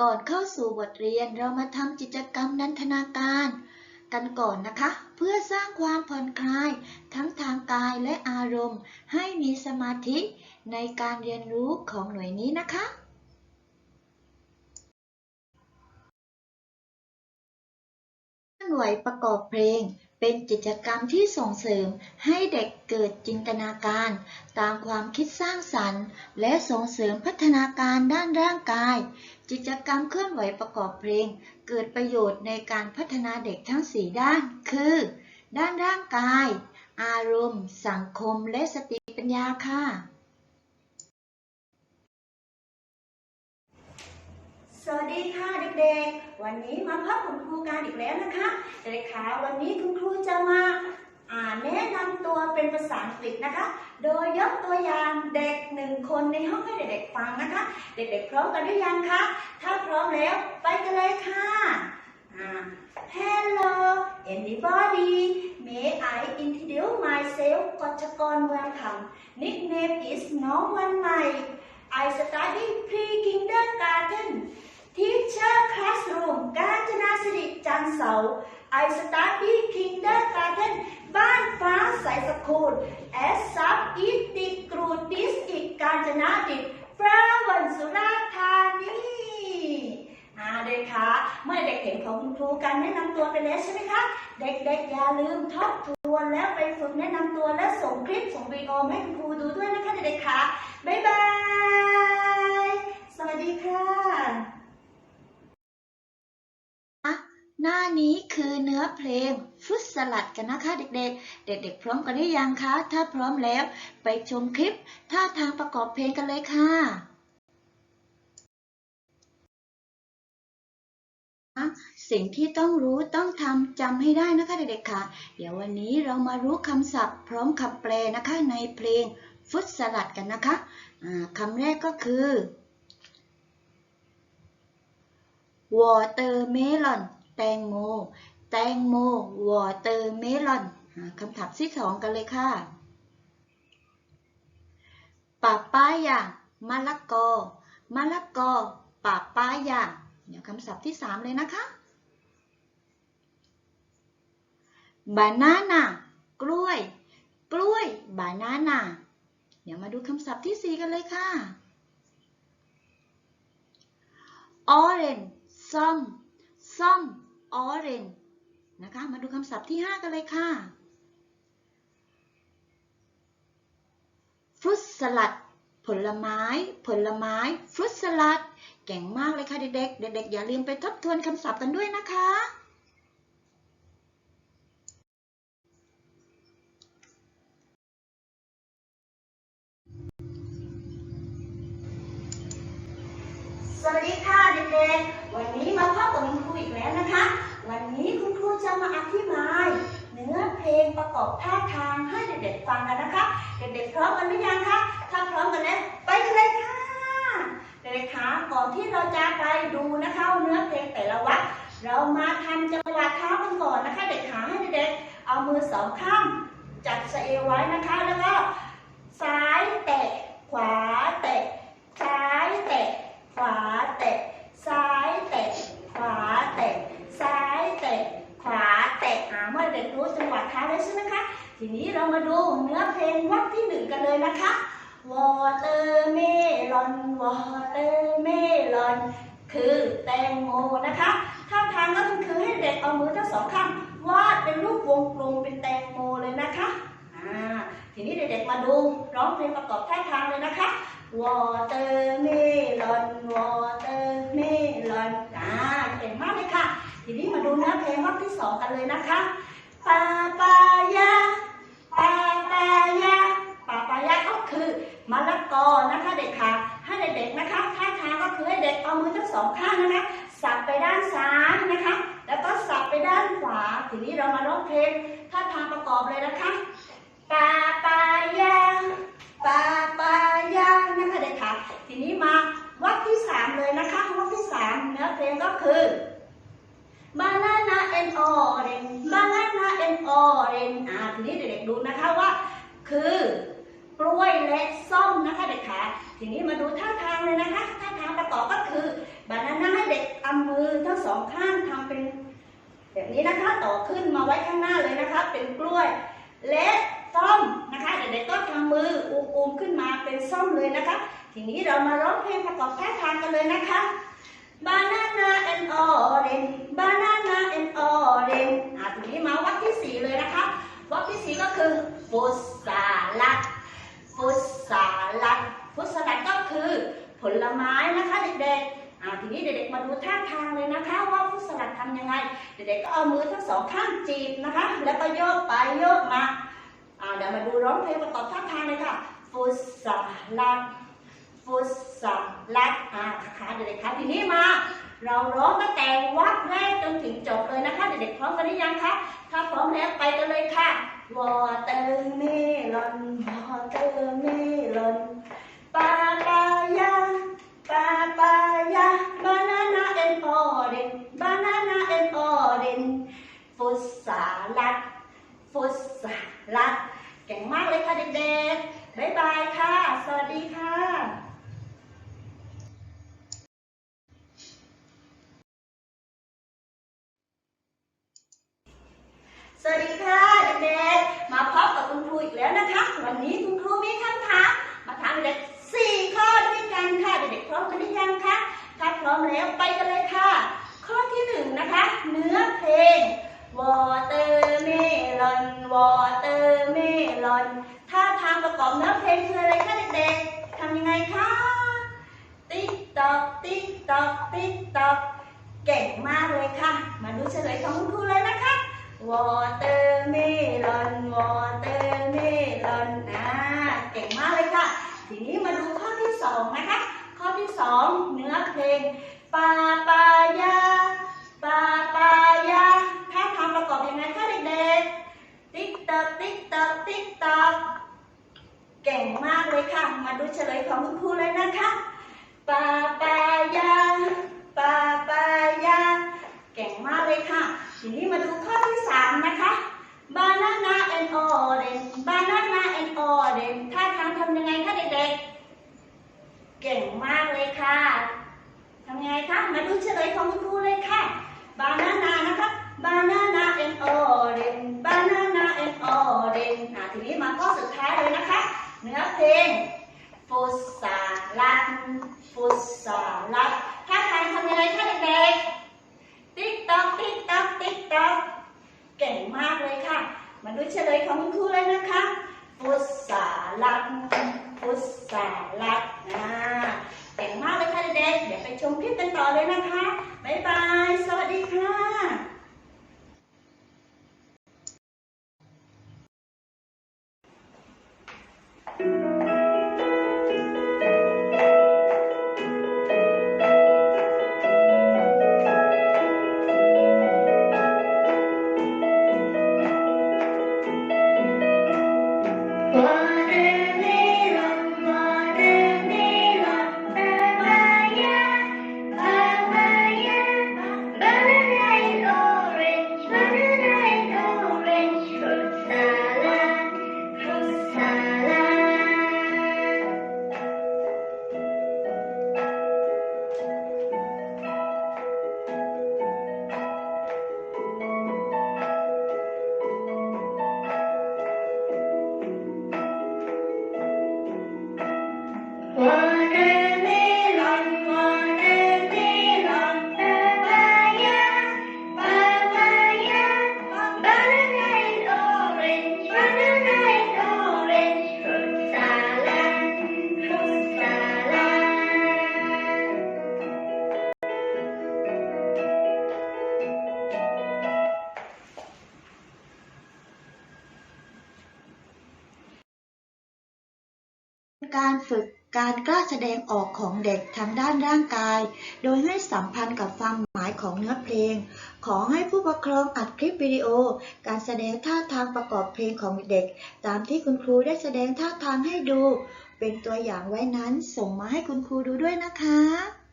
ก่อนเข้าสู่บทเรียนเรามาทำกิจกรรมนันทนาการ กันก่อนนะคะ เพื่อสร้างความผ่อนคลาย ทั้งทางกายและอารมณ์ ให้มีสมาธิในการเรียนรู้ของหน่วยนี้นะคะ หน่วยประกอบเพลง เป็นกิจกรรมที่ส่งเสริมให้เด็กเกิดจินตนาการ ตามความคิดสร้างสรรค์ และส่งเสริมพัฒนาการด้านร่างกาย กิจกรรมเคลื่อนไหวประกอบเพลง เกิดประโยชน์ในการพัฒนาเด็กทั้ง 4 ด้าน คือ ด้านร่างกาย อารมณ์ สังคม และสติปัญญาค่ะ สวัสดีค่ะเด็กๆ วันนี้มาพบคุณครูการอีกแล้วนะคะเด็กๆคะวันนี้คุณครูจะมาอ่านแนะนำตัวเป็นภาษาอังกฤษนะคะ โดยยกตัวอย่างเด็กหนึ่งคนในห้องให้เด็กๆฟังนะคะ เด็กๆพร้อมกันหรือยังคะ ถ้าพร้อมแล้วไปกันเลยค่ะ Hello everybody may I introduce myself กฎชกรเมืองคำ nickname is น้องวันใหม่ I study pre-kindergarten Teacher Classroom กาญจนาสิริจันเสา I study kindergarten บ้านฟ้าใสสคูล S sub อีติกรูดิสอีกกาญจนาดิตพระวันสุราธานีอาเด็กคะเมื่อเด็กเห็นของคุณครูการแนะนำตัวไปแล้วใช่ไหมคะ เด็กๆอย่าลืมทบทวนแล้วไปฝึกแนะนำตัวและส่งคลิปส่งวีดีโอให้คุณครูดูด้วยนะคะเด็กๆคะบ๊ายบาย สวัสดีค่ะ หน้านี้คือเนื้อเพลงฟรุตสลัดกันนะคะเด็กๆ เด็กๆ พร้อมกันหรือยังคะ ถ้าพร้อมแล้วไปชมคลิปท่าทางประกอบเพลงกันเลยค่ะสิ่งที่ต้องรู้ต้องทำจำให้ได้นะคะเด็กๆค่ะ เดี๋ยววันนี้เรามารู้คำศัพท์ พร้อมคำแปลนะคะในเพลงฟรุตสลัดกันนะคะคำแรกก็คือ watermelon แตงโม แตงโม watermelon หาคำถามที่สองกันเลยค่ะปาป้ายามะละกอมะละกอปาป้ายาเดี๋ยวคำศัพท์ที่สามเลยนะคะ banana กล้วย กล้วย banana เดี๋ยวมาดูคำศัพท์ที่สี่กันเลยค่ะ orange ส้มส้ม orange นะคะ มาดูคำศัพท์ที่ 5 กันเลยค่ะฟรุตสลัด ผลไม้ ผลไม้ฟรุตสลัด เก่งมากเลยค่ะเด็กๆ เด็กๆ อย่าลืมไปทบทวนคำศัพท์กันด้วยนะคะ สวัสดีค่ะเด็กๆ วันนี้มาพบ จะมาอธิบายเนื้อเพลงประกอบท่าทางให้เด็กๆฟังกันนะคะ เด็กๆพร้อมกันหรือยังคะ ถ้าพร้อมกันแล้วไปกันเลยค่ะ เด็กๆคะก่อนที่เราจะไปดูนะคะ เนื้อเพลงแต่ละวักเรามาทำจังหวะเท้ากันก่อนนะคะ เด็กขาให้เด็กๆเอามือสองข้างจับสะเอวไว้นะคะ แล้วก็ซ้ายแตะขวาแตะซ้ายแตะ ขวาแตะซ้ายแตะขวาแตะซ้ายแตะขวาแตะอ่าเมื่อเด็กรู้จังหวะเท้าแล้วใช่ไหมคะ ทีนี้เรามาดูเนื้อเพลงวักที่หนึ่งกันเลยนะคะ watermelon watermelon คือแตงโมนะคะท่าทางก็คือให้เด็กเอามือทั้งสองข้างวาดเป็นรูปวงกลมเป็นแตงโมเลยนะคะอ่าทีนี้เด็กๆมาดูร้องเพลงประกอบท่าทางเลยนะคะ watermelon watermelon อ่าเก่งมากเลยค่ะ ทีนี้มาดูเนื้อเพลงรอบที่สองกันเลยนะคะปาปายาปาปายาปาปายาก็คือมะละกอนะคะเด็กค่ะ ให้เด็กๆนะคะท่าทางก็คือให้เด็กเอามือทั้งสองข้างนะคะ สับไปด้านซ้ายนะคะ แล้วก็สับไปด้านขวา ทีนี้เรามาร้องเพลงท่าทางประกอบเลยนะคะปาปายาปาปายานะคะเด็กค่ะ ทีนี้มาวักที่สามเลยนะคะวักที่สามเนื้อเพลงก็คือ banana and orange banana and orange อ่าทีนี้เด็กๆดูนะคะว่า คือ กล้วยและส้มนะคะเด็กค่ะทีนี้มาดูท่าทางเลยนะคะท่าทางประกอบก็คือ banana ให้เด็กเอามือทั้งสองข้างทำเป็น แบบนี้นะคะต่อขึ้นมาไว้ข้างหน้าเลยนะคะ เป็นกล้วย และส้มนะคะเด็กๆก็ทำมืออูมๆขึ้นมาเป็นส้มเลยนะคะ ทีนี้เรามาร้องเพลงประกอบท่าทางกันเลยนะคะ Banana and orange Banana and orange อะทีนี้มาวัดที่สี่เลยนะคะวัดที่สี่ก็คือฟุตสลัด ฟุตสลัดฟุตสลัดก็คือผลไม้นะคะเด็กๆอ่าทีนี้เด็กๆมาดูท่าทางเลยนะคะ ว่าฟุตสลัดทำยังไง เด็กๆก็เอามือทั้งสองข้างจีบนะคะ แล้วก็โยกไปโยกมาอ่าเดี๋ยวมาดูร้องเพลงประกอบท่าทางเลยค่ะฟุตสลัดฟุตสลัดอ่าขาเด็กๆคะทีนี้มา เราร้องตั้งแต่วักแรกจ พร้อมกันหรือยังคะ ถ้าพร้อมแล้วไปกันเลยค่ะวอเตอร์เมลอนวอเตอร์เมลอนปาปายาปาปายาบานานาแอนออเรนบานานาแอนออเรนฟุตสลัดฟุตสลัดเก่งมากเลยค่ะเด็กๆบ๊ายบายค่ะ สวัสดีค่ะ สวัสดีค่ะเด็กๆ มาพบกับคุณครูอีกแล้วนะคะ วันนี้คุณครูมีคำถามมาถาม เด็กสี่ข้อด้วยกันค่ะเด็กๆพร้อมกันหรือยังคะถ้าพร้อมแล้วไปกันเลยค่ะ ข้อที่หนึ่งนะคะ เนื้อเพลง Watermelon Watermelon ท่าทางประกอบเนื้อเพลงคืออะไรคะเด็กๆทำยังไงคะติ๊กตอกติ๊กตอกติ๊กตอกเก่งมากเลยค่ะ มาดูเฉลยของคุณครูเลยนะคะ Watermelon Watermelon อ่าเก่งมากเลยค่ะ ทีนี้มาดูข้อที่สองนะคะ ข้อที่สองเนื้อเพลงปาปายาปาปายาถ้าทำประกอบยังไงคะเด็กๆ ติ๊กตอก ติ๊กตอก ติ๊กตอก เก่งมากเลยค่ะ มาดูเฉลยของคุณครูเลยนะคะปาปายาปาปายา เก่งมากเลยค่ะ ทีนี้มาดูข้อที่สามนะคะ banana and orange banana and orange ท่าทางทำยังไงคะเด็กๆ เก่งมากเลยค่ะทำยังไงคะ มาดูเฉลยของคุณครูเลยค่ะ banana นะคะ banana and orange banana and orange อะทีนี้มาข้อสุดท้ายเลยนะคะ เนื้อเพลงฟุตสลัดฟุตสลัดท่าทางทำยังไงคะเด็กๆติ๊กต๊อกติ๊กต๊อกติ๊กต๊อกเก่งมากเลยค่ะ มาดูเฉลยของคุณครูเลยนะคะฟุตสลัดฟุตสลัดอ่าเก่งมากเลยค่ะเด็กๆเดี๋ยวไปชมคลิปกันต่อเลยนะคะ บ๊ายบาย สวัสดีค่ะ การกล้าแสดงออกของเด็กทางด้านร่างกาย โดยให้สัมพันธ์กับความหมายของเนื้อเพลง ขอให้ผู้ปกครองอัดคลิปวิดีโอ การแสดงท่าทางประกอบเพลงของเด็ก ตามที่คุณครูได้แสดงท่าทางให้ดู เป็นตัวอย่างไว้นั้นส่งมาให้คุณครูดูด้วยนะคะ